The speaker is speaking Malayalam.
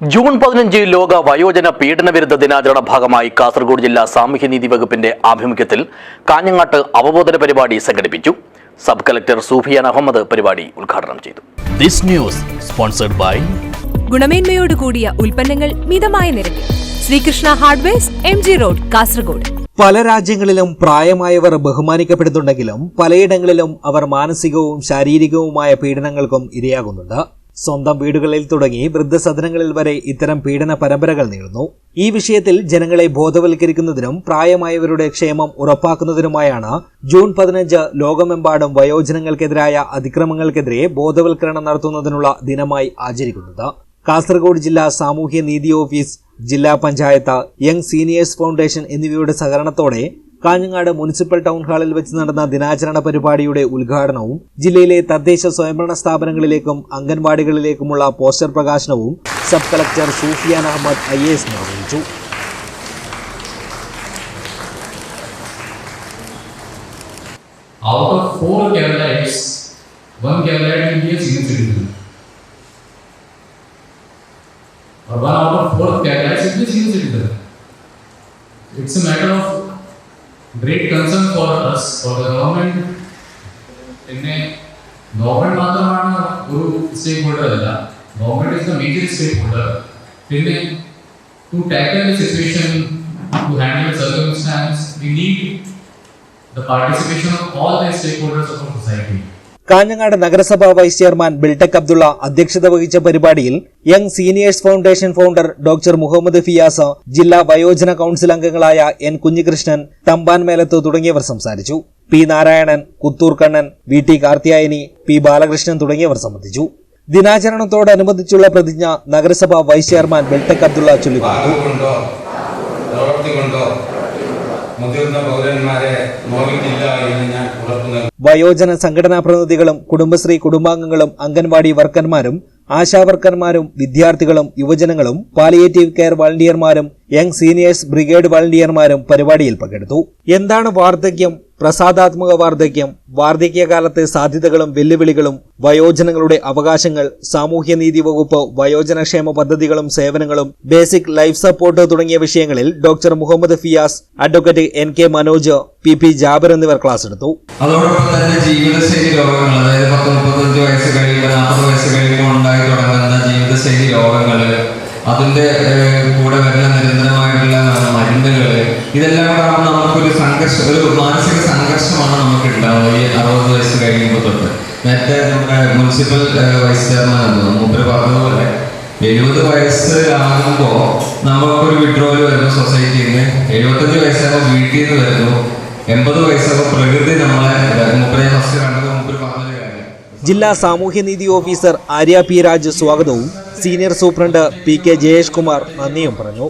ജൂൺ പതിനഞ്ച് ലോക വയോജന പീഡന വിരുദ്ധ ദിനാചരണ ഭാഗമായി കാസർഗോഡ് ജില്ലാ സാമൂഹ്യനീതി വകുപ്പിന്റെ ആഭിമുഖ്യത്തിൽ കാഞ്ഞങ്ങാട്ട് അവബോധന പരിപാടി സംഘടിപ്പിച്ചു. സബ് കലക്ടർ സൂഫിയാൻ അഹമ്മദ് പരിപാടി ഉദ്ഘാടനം ചെയ്തു. ദിസ് ന്യൂസ് സ്പോൺസർഡ് ബൈ ഗുണമേന്മയോട് കൂടിയ ഉൽപ്പന്നങ്ങൾ മിതമായ നിരക്കിൽ. Sreekrishna hardwares M G road Kasaragod. പല രാജ്യങ്ങളിലും പ്രായമായവർ ബഹുമാനിക്കപ്പെടുന്നുണ്ടെങ്കിലും പലയിടങ്ങളിലും അവർ മാനസികവും ശാരീരികവുമായ പീഡനങ്ങൾക്കും ഇരയാകുന്നുണ്ട്. സ്വന്തം വീടുകളിൽ തുടങ്ങി വൃദ്ധസദനങ്ങളിൽ വരെ ഇത്തരം പീഡന പരമ്പരകൾ നീളുന്നു ഈ വിഷയത്തിൽ ജനങ്ങളെ ബോധവൽക്കരിക്കുന്നതിനും പ്രായമായവരുടെ ക്ഷേമം ഉറപ്പാക്കുന്നതിനുമായാണ് ജൂൺ പതിനഞ്ച് ലോകമെമ്പാടും വയോജനങ്ങൾക്കെതിരായ അതിക്രമങ്ങൾക്കെതിരെ ബോധവൽക്കരണം നടത്തുന്നതിനുള്ള ദിനമായി ആചരിക്കുന്നത്. കാസർഗോഡ് ജില്ലാ സാമൂഹ്യ നീതി ഓഫീസ് ജില്ലാ പഞ്ചായത്ത് യങ് സീനിയേഴ്സ് ഫൗണ്ടേഷൻ എന്നിവയുടെ സഹകരണത്തോടെ കാഞ്ഞങ്ങാട് മുനിസിപ്പൽ ടൗൺ ഹാളിൽ വെച്ച് നടന്ന ദിനാചരണ പരിപാടിയുടെ ഉദ്ഘാടനവും ജില്ലയിലെ തദ്ദേശ സ്വയംഭരണ സ്ഥാപനങ്ങളിലേക്കും അംഗൻവാടികളിലേക്കുമുള്ള പോസ്റ്റർ പ്രകാശനവും sub collector Sufiyan Ahmed I S നിർവഹിച്ചു. It's a matter of great concern for us, for the government. പിന്നെ ഗവൺമെന്റ് മാത്രമാണ് ഒരു സ്റ്റേക്ക് ഹോൾഡർ അല്ല government is the major stakeholder പിന്നെ to tackle the situation to handle circumstances we need the participation of all the stakeholders of our society. Kanhangad നഗരസഭാ വൈസ് ചെയർമാൻ ബിൽടെക് അബ്ദുള്ള അധ്യക്ഷത വഹിച്ച പരിപാടിയിൽ young seniors foundation founder doctor Muhammad Fiyas ജില്ലാ വയോജന കൌൺസിൽ അംഗങ്ങളായ എൻ കുഞ്ഞികൃഷ്ണൻ തമ്പാൻ മേലത്ത് തുടങ്ങിയവർ സംസാരിച്ചു. P Narayanan Kuthur Kannan V T Karthiyayani P Balakrishnan തുടങ്ങിയവർ സംബന്ധിച്ചു. ദിനാചരണത്തോടനുബന്ധിച്ചുള്ള പ്രതിജ്ഞ നഗരസഭാ വൈസ് ചെയർമാൻ ബിൽടെക് അബ്ദുള്ള ചൊല്ലിക്കൊടുത്തു. വയോജന സംഘടനാ പ്രതിനിധികളും കുടുംബശ്രീ കുടുംബാംഗങ്ങളും അംഗൻവാടി വർക്കർമാരും ആശാവർക്കർമാരും വിദ്യാർത്ഥികളും യുവജനങ്ങളും പാലിയേറ്റീവ് കെയർ വളണ്ടിയർമാരും യങ് സീനിയേഴ്സ് ബ്രിഗേഡ് വളണ്ടിയർമാരും പരിപാടിയിൽ പങ്കെടുത്തു. എന്താണ് വാർദ്ധക്യം? പ്രസാദാത്മക വാർദ്ധക്യം വാർദ്ധക്യകാലത്തെ സാധ്യതകളും വെല്ലുവിളികളും വയോജനങ്ങളുടെ അവകാശങ്ങൾ സാമൂഹ്യനീതി വകുപ്പ് വയോജനക്ഷേമ പദ്ധതികളും സേവനങ്ങളും ബേസിക് ലൈഫ് സപ്പോർട്ട് തുടങ്ങിയ വിഷയങ്ങളിൽ doctor Muhammad Fiyas advocate N K Manoj P P Jabir എന്നിവർ ക്ലാസ് എടുത്തു. അതോടൊപ്പം തന്നെ രോഗങ്ങൾ അതായത് പത്ത് മുപ്പത്തഞ്ച് വയസ്സ് വയസ്സ് ഉണ്ടായി തുടങ്ങുന്ന രോഗങ്ങൾ അതിന്റെ ഇതെല്ലാം ആകുമ്പോൾ നമുക്കൊരു സംഘർഷം ഒരു മാനസിക സംഘർഷമാണ് നമുക്ക് ഉണ്ടാവുക ഈ അറുപത് വയസ്സ് കഴിയുമ്പോൾ തൊട്ട്. നേരത്തെ നമ്മുടെ മുനിസിപ്പൽ വൈസ് ചെയർമാൻ മൂപ്പര് പറഞ്ഞതുപോലെ എഴുപത് വയസ്സ് ആകുമ്പോൾ നമുക്കൊരു വിഡ്രോവൽ വരുന്നു സൊസൈറ്റിയിൽ നിന്ന് എഴുപത്തഞ്ച് വയസ്സാകുമ്പോൾ വീട്ടിൽ നിന്ന് വരുന്നു. എൺപത് വയസ്സാകുമ്പോൾ പ്രകൃതി നമ്മളെ മൂപ്പരെ ഫസ്റ്റ് കണ്ടത് മൂപ്പര് പറഞ്ഞൊരു കാര്യം. ജില്ലാ സാമൂഹ്യനീതി ഓഫീസർ ആര്യ പി രാജ് സ്വാഗതവും senior superintendent P K Jayesh Kumar നന്ദിയും പറഞ്ഞു.